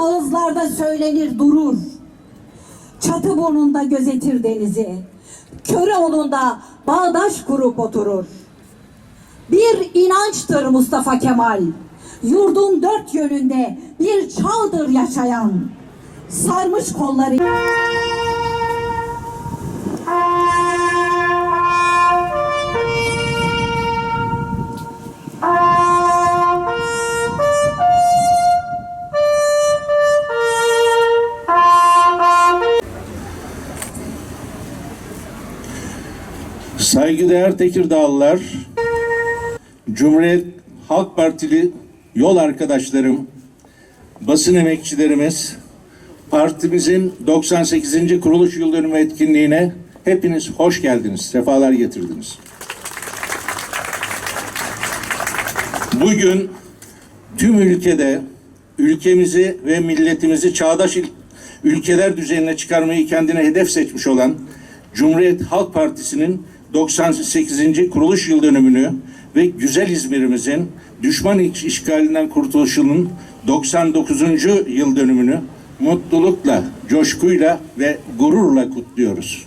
Ağızlarda söylenir durur. Çatı burnunda gözetir denizi. Köroğlu'nda bağdaş kurup oturur. Bir inançtır Mustafa Kemal. Yurdun dört yönünde bir çağdır yaşayan. Sarmış kolları. Saygıdeğer Tekirdağlılar, Cumhuriyet Halk Partili yol arkadaşlarım, basın emekçilerimiz, partimizin 98. kuruluş yıl dönümü etkinliğine hepiniz hoş geldiniz, sefalar getirdiniz. Bugün tüm ülkede ülkemizi ve milletimizi çağdaş ülkeler düzeyine çıkarmayı kendine hedef seçmiş olan Cumhuriyet Halk Partisi'nin 98. kuruluş yıl dönümünü ve güzel İzmir'imizin düşman işgalinden kurtuluşunun 99. yıl dönümünü mutlulukla, coşkuyla ve gururla kutluyoruz.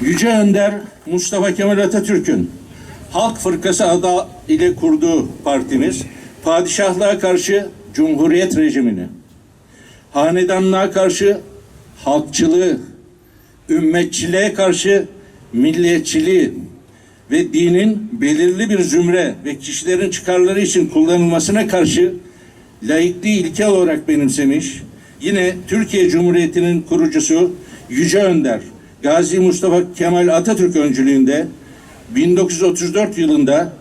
Yüce Önder Mustafa Kemal Atatürk'ün Halk Fırkası adı ile kurduğu partimiz padişahlığa karşı cumhuriyet rejimini, hanedanlığa karşı halkçılığı, ümmetçiliğe karşı milliyetçiliği ve dinin belirli bir zümre ve kişilerin çıkarları için kullanılmasına karşı laikliği ilke olarak benimsemiş, yine Türkiye Cumhuriyeti'nin kurucusu Yüce Önder Gazi Mustafa Kemal Atatürk öncülüğünde 1934 yılında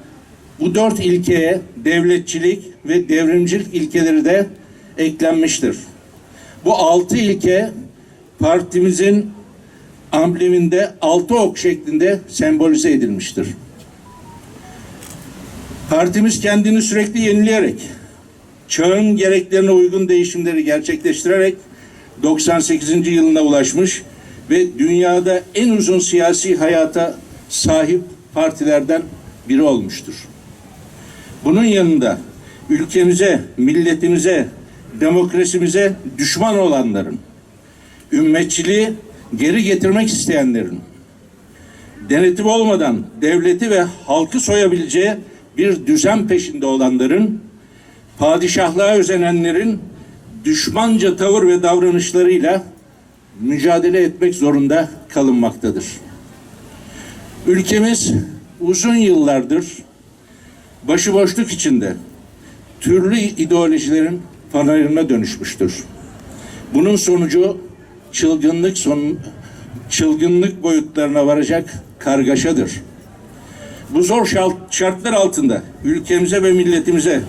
bu dört ilkeye devletçilik ve devrimcilik ilkeleri de eklenmiştir. Bu altı ilke partimizin ambleminde altı ok şeklinde sembolize edilmiştir. Partimiz kendini sürekli yenileyerek, çağın gereklerine uygun değişimleri gerçekleştirerek 98. yılına ulaşmış ve dünyada en uzun siyasi hayata sahip partilerden biri olmuştur. Bunun yanında ülkemize, milletimize, demokrasimize düşman olanların, ümmetçiliği geri getirmek isteyenlerin, denetim olmadan devleti ve halkı soyabileceği bir düzen peşinde olanların, padişahlığa özenenlerin düşmanca tavır ve davranışlarıyla mücadele etmek zorunda kalınmaktadır. Ülkemiz uzun yıllardır başıboşluk içinde türlü ideolojilerin panayırına dönüşmüştür. Bunun sonucu çılgınlık son çılgınlık boyutlarına varacak kargaşadır. Bu zor şart- şartlar altında ülkemize ve milletimize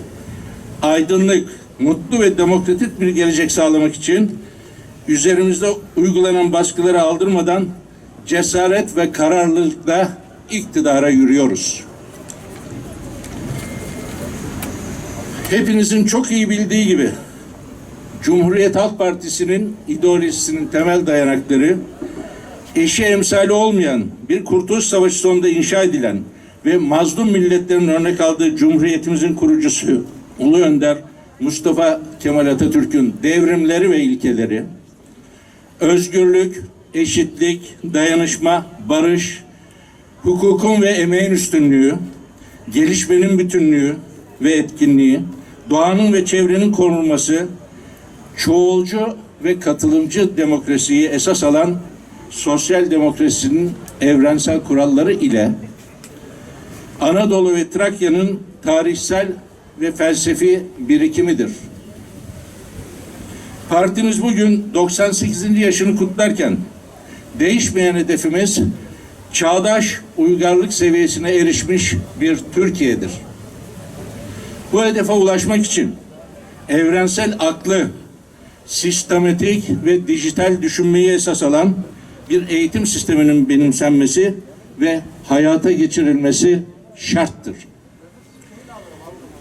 aydınlık, mutlu ve demokratik bir gelecek sağlamak için üzerimizde uygulanan baskıları aldırmadan cesaret ve kararlılıkla iktidara yürüyoruz. Hepinizin çok iyi bildiği gibi Cumhuriyet Halk Partisi'nin ideolojisinin temel dayanakları eşi emsali olmayan bir kurtuluş savaşı sonunda inşa edilen ve mazlum milletlerin örnek aldığı Cumhuriyetimizin kurucusu Ulu Önder Mustafa Kemal Atatürk'ün devrimleri ve ilkeleri, özgürlük, eşitlik, dayanışma, barış, hukukun ve emeğin üstünlüğü, gelişmenin bütünlüğü ve etkinliği, doğanın ve çevrenin korunması, çoğulcu ve katılımcı demokrasiyi esas alan sosyal demokrasinin evrensel kuralları ile Anadolu ve Trakya'nın tarihsel ve felsefi birikimidir. Partimiz bugün 98. yaşını kutlarken değişmeyen hedefimiz çağdaş uygarlık seviyesine erişmiş bir Türkiye'dir. Bu hedefe ulaşmak için evrensel aklı, sistematik ve dijital düşünmeyi esas alan bir eğitim sisteminin benimsenmesi ve hayata geçirilmesi şarttır.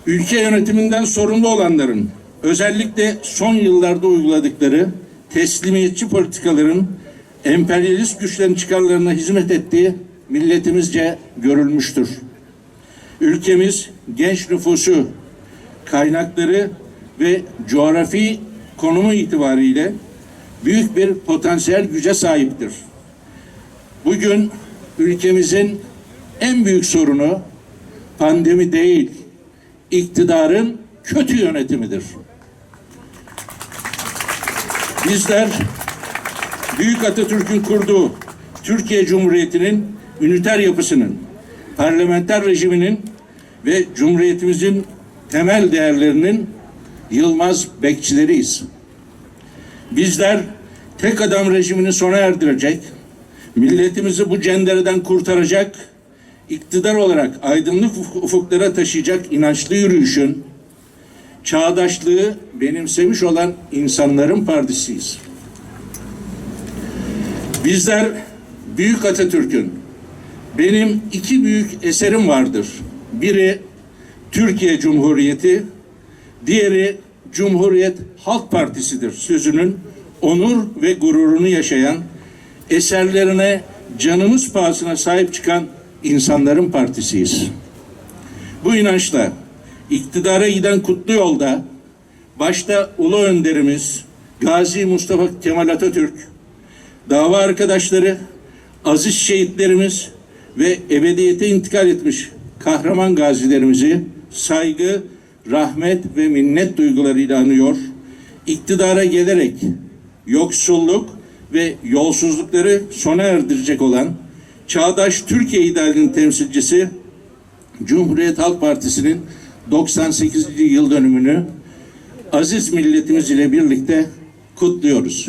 Ülke yönetiminden sorumlu olanların özellikle son yıllarda uyguladıkları teslimiyetçi politikaların emperyalist güçlerin çıkarlarına hizmet ettiği milletimizce görülmüştür. Ülkemiz genç nüfusu, kaynakları ve coğrafi konumu itibariyle büyük bir potansiyel güce sahiptir. Bugün ülkemizin en büyük sorunu pandemi değil, iktidarın kötü yönetimidir. Bizler Büyük Atatürk'ün kurduğu Türkiye Cumhuriyeti'nin üniter yapısının, parlamenter rejiminin ve Cumhuriyetimizin temel değerlerinin yılmaz bekçileriyiz. Bizler tek adam rejimini sona erdirecek, milletimizi bu cendereden kurtaracak, iktidar olarak aydınlık ufuk- ufuklara taşıyacak inançlı yürüyüşün, çağdaşlığı benimsemiş olan insanların partisiyiz. Bizler Büyük Atatürk'ün benim iki büyük eserim vardır. Biri Türkiye Cumhuriyeti, diğeri Cumhuriyet Halk Partisi'dir sözünün onur ve gururunu yaşayan, eserlerine canımız pahasına sahip çıkan insanların partisiyiz. Bu inançla iktidara giden kutlu yolda başta ulu önderimiz Gazi Mustafa Kemal Atatürk, dava arkadaşları, aziz şehitlerimiz ve ebediyete intikal etmiş kahraman gazilerimizi saygı, rahmet ve minnet duygularıyla anıyor. İktidara gelerek yoksulluk ve yolsuzlukları sona erdirecek olan çağdaş Türkiye idealinin temsilcisi Cumhuriyet Halk Partisi'nin 98. yıl dönümünü aziz milletimiz ile birlikte kutluyoruz.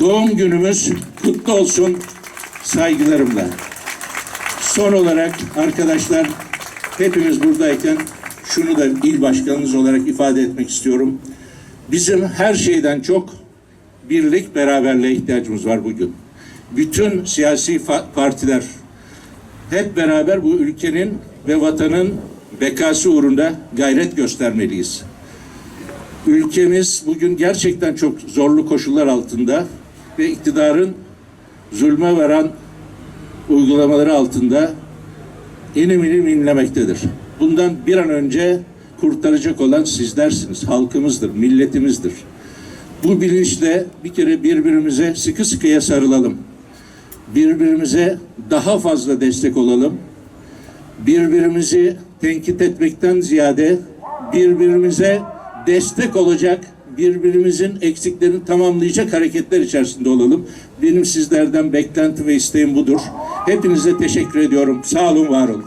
Doğum günümüz kutlu olsun saygılarımla. Son olarak arkadaşlar hepimiz buradayken şunu da il başkanımız olarak ifade etmek istiyorum. Bizim her şeyden çok birlik beraberliğe ihtiyacımız var bugün. Bütün siyasi partiler hep beraber bu ülkenin ve vatanın bekası uğrunda gayret göstermeliyiz. Ülkemiz bugün gerçekten çok zorlu koşullar altında ve iktidarın zulme varan uygulamaları altında inim inim inlemektedir. Bundan bir an önce kurtaracak olan sizlersiniz, halkımızdır, milletimizdir. Bu bilinçle bir kere birbirimize sıkı sıkıya sarılalım. Birbirimize daha fazla destek olalım. Birbirimizi tenkit etmekten ziyade birbirimize destek olacak, birbirimizin eksiklerini tamamlayacak hareketler içerisinde olalım. Benim sizlerden beklenti ve isteğim budur. Hepinize teşekkür ediyorum. Sağ olun, var olun.